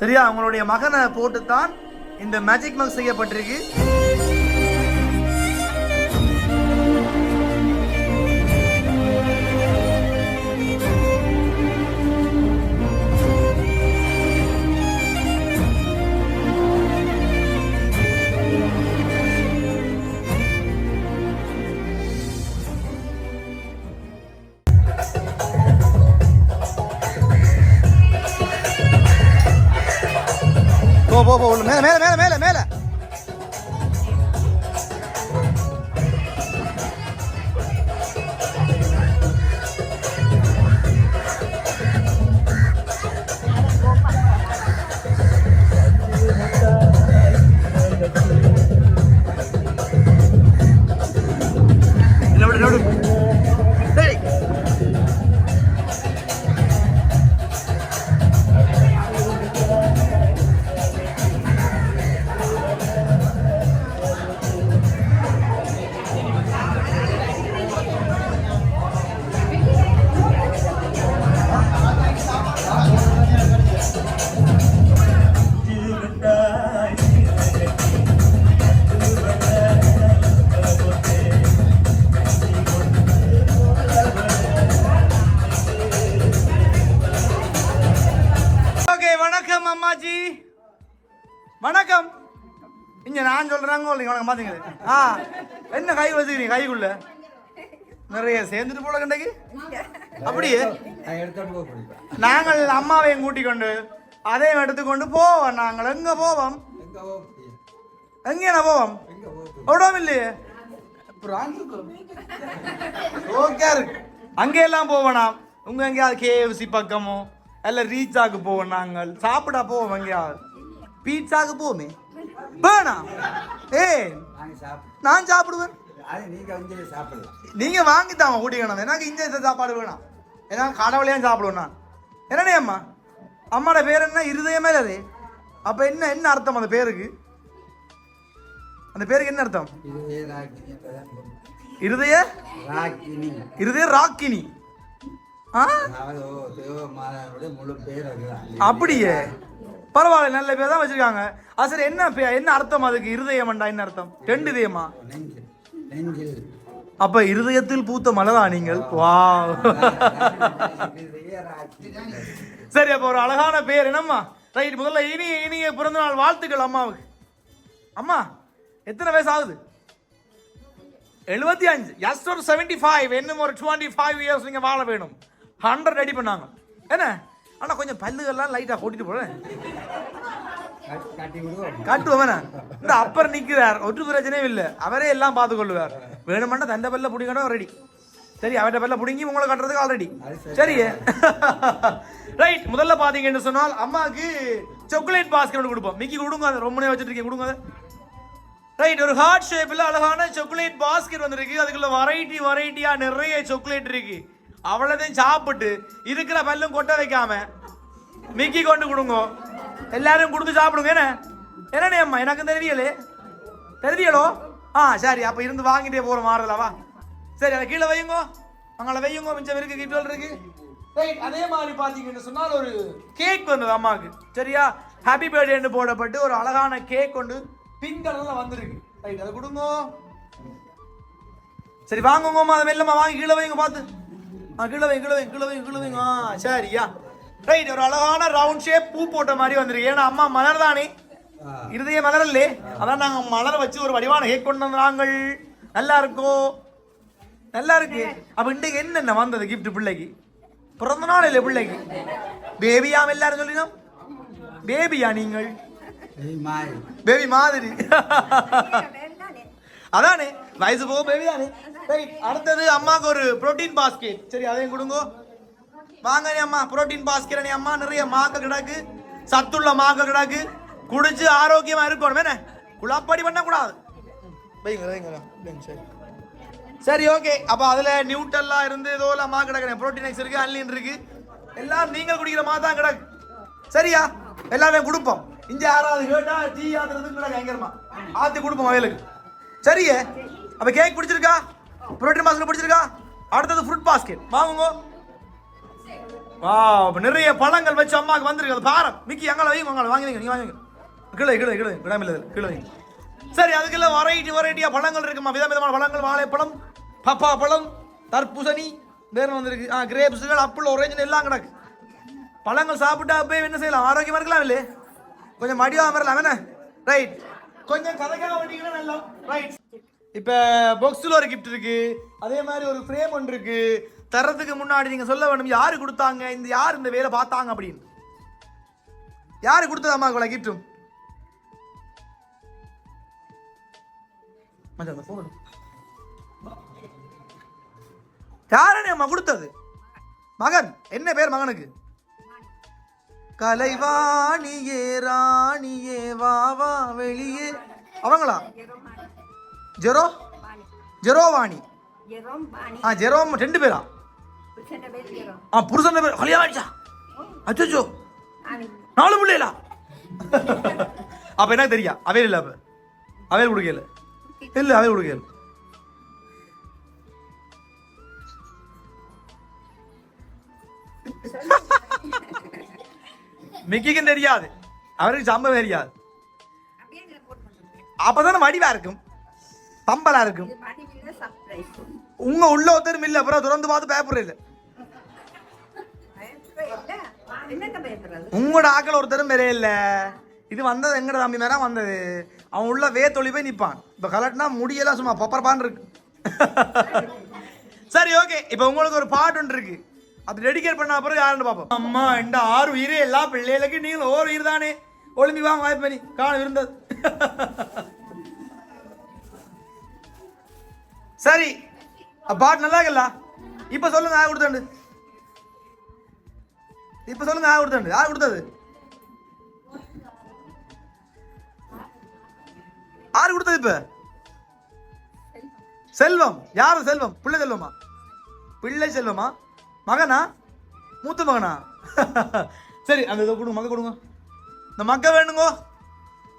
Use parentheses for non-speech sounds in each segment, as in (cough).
சரியா? உங்களுடைய மகனை போட்டுத்தான் இந்த மேஜிக் மக் செய்யப்பட்டிருக்கு. போ போ மேலே மேலே மேலே மேலே மேலே இங்க நான் சொல்றாங்க இல்லைங்க உனக்கு பாத்தீங்க ஆ என்ன கை வச்சுக்கிறீங்க கைக்குள்ள? நிறைய சேர்ந்துட்டு போல கண்டக்கு. அப்படியே. நாங்கள் அம்மாவையும் கூட்டிக் கொண்டு அதையும் எடுத்துக்கொண்டு போவோம். நாங்கள் எங்க போவோம்? எங்க நான் போவோம்? அவ்வளோ இல்லையே. ஓகே இருக்கு. அங்கே எல்லாம் போவேனாம் உங்க எங்கேயாவது கேஎஃப்சி பக்கமோ ரீச் ரீச்சாக்கு போவோம் நாங்கள். சாப்பிட போவோம் எங்கேயாவது. பீட்சாக்கு போவோமே. வேணாம் ஏ நான் சாப்பிடுவேன். நீங்க வாங்கி தாங்க கூட்டிக்கணும் எனக்கு இங்க சாப்பாடு வேணாம். ஏன்னா கடவுளையும் சாப்பிடுவேன் நான். என்னடே அம்மா? அம்மாவோட பேர் என்ன? இருதயமே அது. அப்ப என்ன என்ன அர்த்தம் அந்த பேருக்கு? அந்த பேருக்கு என்ன அர்த்தம்? இருதய இருதய? ராக்கினி. அப்படியே. பரவாயில்ல நல்ல பேர் தான் வச்சிருக்காங்க. அது சரி என்ன பே- என்ன அர்த்தம் அதுக்கு? இருதயம்டா என்ன அர்த்தம்? ரெண்டு இதயமா? அப்ப இருதயத்தில் பூத்த மலரா நீங்கள்? வா சரி அப்ப ஒரு அழகான பேர். என்னம்மா? ரைட் முதல்ல இனிய இனிய பிறந்த நாள் வாழ்த்துக்கள் அம்மாவுக்கு. அம்மா எத்தனை வயசு ஆகுது? எழுபத்தி அஞ்சு. எஸ் ஒரு செவன்டி ஃபைவ் இன்னும் ஒரு டுவெண்ட்டி ஃபைவ் இயர்ஸ் நீங்க வாழ வேணும். ஹண்ட்ரட் ரெடி பண்ணாங்க. என்ன? ஆனா கொஞ்சம் பல்லுகள்லாம் லைட்டா கூட்டிட்டு விடுவோம் காட்டுவோம் இந்த அப்பர் நிக்கிறார். ஒரு பிரச்சனையும் இல்ல. அவரே எல்லாம் பார்த்து கொள்ளுவார். வேணுமெண்டா தந்த பல்ல பிடிக்கணும் ரெடி சரி அவர்கிட்ட பல்ல பிடிங்கி உங்களை கட்டுறதுக்கு ஆல்ரெடி சரி. ரைட் முதல்ல பாத்தீங்கன்னு சொன்னால் அம்மாவுக்கு சாக்லேட் பாஸ்கெட் கொடுப்போம். மிக்கி கொடுங்க அதை. ரொம்ப நேரம் வச்சுட்டு கொடுங்க ரைட் ஒரு ஹார்ட் ஷேப்ல அழகான சாக்லேட் பாஸ்கெட் வந்திருக்கு. அதுக்குள்ள வெரைட்டி வெரைட்டியா நிறைய சாக்லேட் இருக்கு. அவ்வளோதையும் சாப்பிட்டு இருக்கிற பல்லும் கொட்ட வைக்காம மிக்கி கொண்டு கொடுங்க. எல்லாரும் கொடுத்து சாப்பிடுங்க என்ன? என்னண்ணே அம்மா எனக்கு தெரியலே தெரியலோ ஆ சரி அப்போ இருந்து வாங்கிட்டே போகிற மாறுதலாவா சரி அதை கீழே வையுங்க. அங்கே வையுங்க மிச்சம் இருக்கு கிட்டல் இருக்கு. ரைட் அதே மாதிரி பார்த்தீங்கன்னு சொன்னால் ஒரு கேக் வந்தது அம்மாவுக்கு. சரியா? ஹாப்பி பர்த்டேன்னு போடப்பட்டு ஒரு அழகான கேக் கொண்டு பிங்க் கலரில் வந்திருக்கு. ரைட் அதை கொடுங்க. சரி வாங்குங்கம்மா அதை மெல்லம்மா வாங்கி கீழே வைங்க பார்த்து. கீழே வைங்க கீழே வைங்க கீழே வைங்க கீழே வைங்க ஆ சரியா. ரைட் ஒரு அழகான ரவுண்ட் ஷேப் பூ போட்ட மாதிரி வந்திருக்கு. ஏன்னா அம்மா மலர் தானே இருதய மலர் இல்லே அதான் நாங்க மலரை வச்சு ஒரு வடிவான கேக் கொண்டு வந்து நாங்கள் நல்லா இருக்கும் நல்லா இருக்கு. அப்ப இன்றைக்கு என்னென்ன வந்தது கிஃப்ட் பிள்ளைக்கு? பிறந்த நாள் இல்லை பிள்ளைக்கு? பேபியாம் எல்லாரும் சொல்லினோம். பேபியா நீங்கள்? பேபி மாதிரி. (laughs) அதானே? வயசு போக பேபி தானே ரைட் அடுத்தது அம்மாக்கு ஒரு புரோட்டீன் பாஸ்கெட் சரி அதையும் கொடுங்க. வாங்க நீ அம்மா புரோட்டீன் பாஸ்கெட் நீ அம்மா நிறைய மாக்க கிடக்கு. சத்துள்ள மாக்க கிடக்கு. குடிச்சு ஆரோக்கியமா இருக்கணும் என்ன? குழாப்படி பண்ண கூடாது வைங்க சரி. சரி ஓகே அப்ப அதுல நியூட்டெல்லாம் இருந்து ஏதோ எல்லாம் மா கிடக்குறேன் ப்ரோட்டீன் எக்ஸ் இருக்கு அன்லின் இருக்கு. எல்லாம் நீங்கள் குடிக்கிற மாதிரி தான் கிடக்கு. சரியா? எல்லாமே கொடுப்போம். இங்க யாராவது கேட்டா டீ ஆத்துறதுக்கு கிடக்கு பயங்கரமா. ஆற்றி கொடுப்போம் வயலுக்கு. சரியே? அப்ப கேக் பிடிச்சிருக்கா? புரோட்டீன் பாஸ்கெட் பிடிச்சிருக்கா? அடுத்தது ஃப்ரூட் பாஸ்கெட் வாங்குங்க. வா நிறைய பழங்கள் வச்சு அம்மாக்கு வந்திருக்கு. அது பாரம் மிக்கி எங்களை வைங்க அங்கே வாங்கி வைங்க நீங்க வாங்கி வைங்க. கீழே கீழே கீழே விடாமல் இல்லை கீழே வைங்க சரி அதுக்கெல்லாம் வெரைட்டி வெரைட்டியா பழங்கள் இருக்குமா? வித விதமான பழங்கள் வாழைப்பழம் பப்பா பழம் தர்பூசணி வேறு வந்திருக்கு? ஆ கிரேப்ஸுகள் அப்பிள் ஒரேஞ்சுன்னு எல்லாம் கிடக்கு. பழங்கள் சாப்பிட்டா போய் என்ன செய்யலாம்? ஆரோக்கியமாக இருக்கலாம் இல்லையே? கொஞ்சம் மடியாக வரலாம் என்ன? ரைட் கொஞ்சம் கதைக்காக வண்டிங்கன்னா நல்லா. ரைட் இப்போ பொக்ஸில் ஒரு கிஃப்ட் இருக்கு. அதே மாதிரி ஒரு ஃப்ரேம் ஒன்று இருக்கு. தரத்துக்கு முன்னாடி நீங்கள் சொல்ல வேணும் யார் கொடுத்தாங்க? இந்த யார் இந்த வேலை பார்த்தாங்க அப்படின்னு. யாரு கொடுத்தது அம்மாவுக்கு கிஃப்ட்டும் மச்சான், யாரனே அம்மா கொடுத்தது? மகன். என்ன பேர் மகனுக்கு? கலைவாணியே ராணியே வா வா வெளியே. அவங்களா? ஜெரோ? ஜெரோவாணி ஆ ஜெரோம் ரெண்டு பேரா? ஆ புருஷன் பேர் கல்யாணம் ஆயிடுச்சா அச்சோ நாலு பிள்ளைகளா? அப்ப என்ன தெரியா? அவையில் இல்ல அப்ப. அவையில் கொடுக்கல. இல்ல அவையில் கொடுக்கல. மிக்கிக்கும் தெரியாது. அவருக்கு சம்பவம் தெரியாது. அப்பதானே வடிவா இருக்கும். பம்பலா இருக்கும் உங்க உள்ள ஒருத்தரும் இல்ல அப்புறம் திறந்து பார்த்து பேப்பர் இல்ல. இல்லை உங்களோட ஆக்கள் ஒருத்தரும் பெரிய இல்ல. இது வந்தது எங்கட தம்பி மேல வந்தது. அவன் உள்ள வே தொழில் போய் நிப்பான். இப்ப கலட்டினா முடியெல்லாம் சும்மா பப்பரப்பான் இருக்கு. (laughs) சரி ஓகே இப்போ உங்களுக்கு ஒரு பாட்டு ஒன்று இருக்கு. அது டெடிகேட் பண்ண அப்புறம் யாருன்னு பார்ப்போம். அம்மா இந்த ஆறு உயிரே எல்லா பிள்ளைகளுக்கு நீங்கள் ஓர் உயிர் தானே. ஒளிம்பி வாங்க வாய்ப்பு பண்ணி. காண இருந்தது (laughs) சரி. பாட்டு நல்லா இருக்கல இப்ப சொல்லுங்க யார் கொடுத்தாண்டு இப்ப சொல்லுங்க யார் கொடுத்தாண்டு யார் கொடுத்தது. யார் கொடுத்தது இப்ப? செல்வம். யார் செல்வம்? பிள்ளை செல்வமா? பிள்ளை செல்வமா? மகனா? மூத்த மகனா? சரி அந்த இதை கொடுங்க மக கொடுங்க. இந்த மக்க வேணுங்கோ.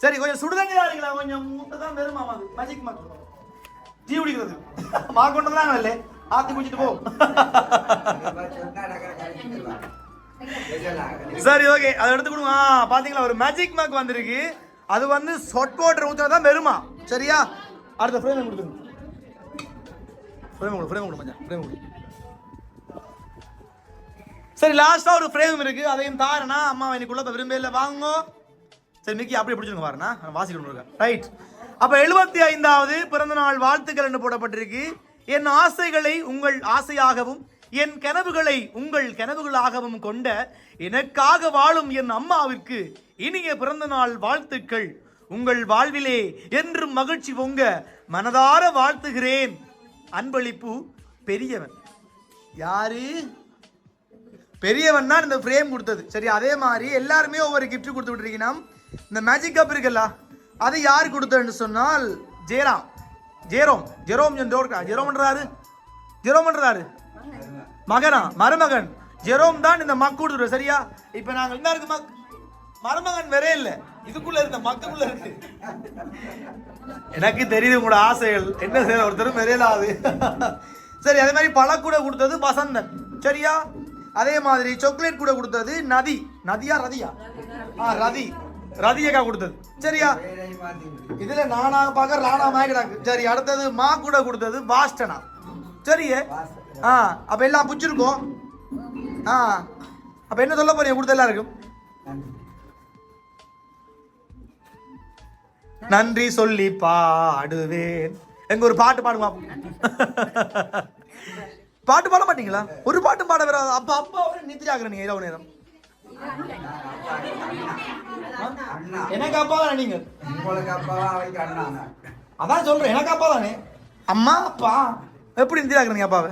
சரி கொஞ்சம் சுடுதண்ணி தாரீங்களா கொஞ்சம் மூட்டை தான் வெறுமா அது. மஜிக் மக் டீ குடிக்கிறது. மா ஆத்தி குடிச்சிட்டு போ. சரி ஓகே. அதை எடுத்துக்கணும் ஆ, பாத்தீங்களா? ஒரு மேஜிக் மார்க் வந்திருக்கு. அது வந்து சொட் வாட்டர் தான் வெறுமா. சரியா? அடுத்த ஃப்ரேம் கொடுத்துருங்க. ஃப்ரேம் கொடு ஃப்ரேம் கொடு மச்சான். ஃப்ரேம் கொடு. சரி லாஸ்டா ஒரு ஃப்ரேம் இருக்கு. அதையும் தாரனா? அம்மா இன்னைக்குள்ள இப்ப விரும்பல வாங்குவோம் சரி மிக்கி அப்படியே பிடிச்சிருங்க பாருண்ணா. வாசிக்கணும் இருக்கேன் ரைட் அப்ப எழுபத்தி ஐந்தாவது பிறந்த நாள் வாழ்த்துக்கள் என்று போடப்பட்டிருக்கு. என் ஆசைகளை உங்கள் ஆசையாகவும் என் கனவுகளை உங்கள் கனவுகளாகவும் கொண்ட எனக்காக வாழும் என் அம்மாவிற்கு இனிய பிறந்த நாள் வாழ்த்துக்கள். உங்கள் வாழ்விலே என்றும் மகிழ்ச்சி பொங்க மனதார வாழ்த்துகிறேன். அன்பளிப்பு பெரியவன். யாரு? பெரியவன் தான் இந்த ஃப்ரேம் கொடுத்தது. சரி அதே மாதிரி எல்லாருமே ஒவ்வொரு கிஃப்ட் கொடுத்து விட்டுருக்கீங்கன்னா இந்த மேஜிக் கப் இருக்குல்ல அது யார் கொடுத்தன்னு சொன்னால் ஜெயராம். ஜெரோம் ஜெரோம் ஜெரோம் ஜெரோம்ன்றாரு ஜெரோம்ன்றாரு மகனா? மருமகன். ஜெரோம் தான் இந்த மக் கொடுத்துரு சரியா? இப்போ நாங்கள் என்ன இருக்கு மக் மருமகன் வேற இல்லை. இதுக்குள்ள இருந்த மக்குள்ள இருக்கு. எனக்கு தெரியுது உங்களோட ஆசைகள். என்ன செய்ய ஒருத்தரும் வெறையலாது சரி அதே மாதிரி பழக்கூட கொடுத்தது வசந்தன். சரியா? அதே மாதிரி சாக்லேட் கூட கொடுத்தது நதி. நதியா ரதியா? ஆ ரதி. ரதியக்கா கொடுத்தது. சரியா? இதுல நானா பார்க்க ராணா கிடக்கு சரி அடுத்தது மா கூட கொடுத்தது பாஸ்டனா சரியே? ஆ அப்ப எல்லாம் புடிச்சிருக்கோம் ஆ அப்ப என்ன சொல்ல போறீங்க? கொடுத்த எல்லாருக்கும். நன்றி சொல்லி பாடுவேன். எங்க ஒரு பாட்டு பாப்போம். பாட்டு பாட மாட்டீங்களா? ஒரு பாட்டு பாட வராது அப்ப அப்பா அவரு நித்திரி ஆகுற நீங்க இரவு நேரம். எனக்கு அப்பா தானே நீங்க? உங்களுக்கு அப்பாவா அண்ணா அதான் சொல்றேன் எனக்கு அப்பா தானே அம்மா அப்பா எப்படி நித்திரி ஆகுறீங்க அப்பாவை?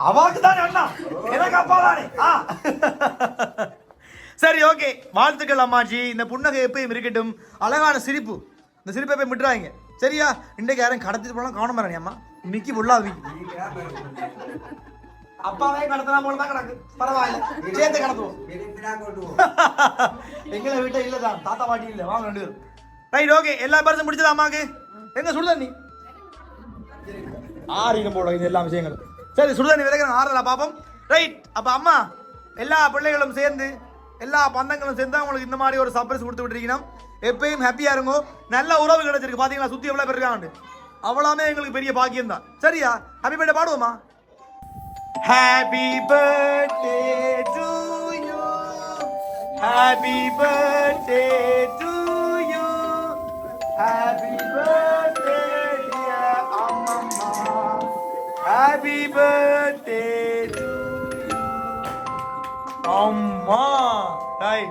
அவாக்கு தானே அண்ணா. எனக்கு அப்பா தானே சரி ஓகே. வாழ்த்துக்கள் அம்மாஜி. இந்த புன்னகை எப்பயும் இருக்கட்டும். அழகான சிரிப்பு. இந்த சிரிப்பை போய் விட்டுறாங்க சரியா? இன்றைக்கு யாரும் கடத்திட்டு போனா காண மாறானே அம்மா. மிக்கி புல்லாது மிக்கி அப்பாவே கடத்தினா போல தான் கிடக்கு பரவாயில்ல சேர்த்து கடத்துவோம் எங்களை வீட்டை இல்ல தான் தாத்தா பாட்டி இல்ல வாங்க ரெண்டு பேரும் ரைட் ஓகே எல்லா பேரும் முடிச்சதா அம்மாக்கு எங்க சுடுதண்ணி ஆறிடும் போட இது எல்லா விஷயங்களும் சரி சுடுதண்ணி விதைக்கிறேன் ஆறல பாப்போம் ரைட் அப்ப அம்மா எல்லா பிள்ளைகளும் சேர்ந்து எல்லா பந்தங்களும் சேர்ந்து உங்களுக்கு இந்த மாதிரி ஒரு சர்ப்ரைஸ் கொடுத்து விட்டுருக்கணும் எப்பயும் ஹாப்பியா இருங்கோ நல்ல உறவு கிடைச்சிருக்கு பாத்தீங்களா சுத்தி எவ்வளவு பேர் இருக்காங்க அவ்வளவுமே எங்களுக்கு பெரிய பாக்கியம் தான் சரியா? ஹாப்பி பர்த்டே பாடுவோமா? Happy birthday to you happy birthday to you happy birthday dear அம்மம்மா ஹாப்பி பர்த்டே டு அம்மா டாய்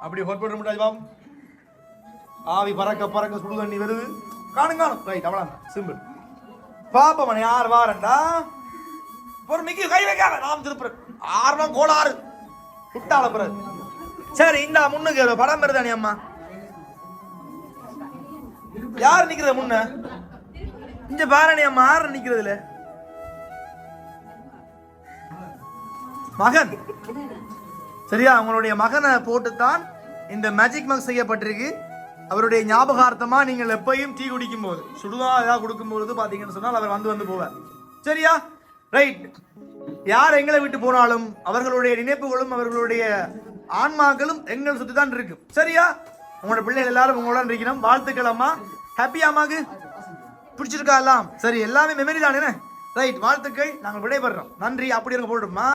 அப்படி ஹோட் பண்ண முடியாது பாம் ஆவி பறக்க பறக்க சுடு தண்ணி வருது. காணும் காணும். ரைட் அவ்வளோ சிம்பிள் பாப்பமன் யார் வாரண்டா? பொறுமைக்கு கை வைக்காத. நாம் திருப்புறேன் ஆர்வம் கோளாறு. விட்டால பிறகு. சரி இந்த முன்னுக்கு ஒரு படம் நீ அம்மா? யார் நிக்கிறத முன்ன? இங்க பாரணி அம்மா. யார் நிக்கிறதுல? மகன். சரியா? உங்களுடைய மகனை போட்டுத்தான் இந்த மேஜிக் மக் செய்யப்பட்டிருக்கு. அவருடைய ஞாபகார்த்தமா நீங்கள் எப்பயும் டீ குடிக்கும் போது சுடுதா ஏதாவது கொடுக்கும் பொழுது பாத்தீங்கன்னு சொன்னால் அவர் வந்து வந்து போவார். சரியா? ரைட் யார் எங்களை விட்டு போனாலும் அவர்களுடைய நினைப்புகளும் அவர்களுடைய ஆன்மாக்களும் எங்களை சுத்தி தான் இருக்கும். சரியா? உங்களோட பிள்ளைகள் எல்லாரும் உங்களோட இருக்கணும். வாழ்த்துக்கள் அம்மா. ஹாப்பி அம்மாக்கு பிடிச்சிருக்கா எல்லாம்? சரி எல்லாமே மெமரி தானே? ரைட் வாழ்த்துக்கள். நாங்கள் விடைபெறோம் நன்றி. அப்படி இருக்க போடுமா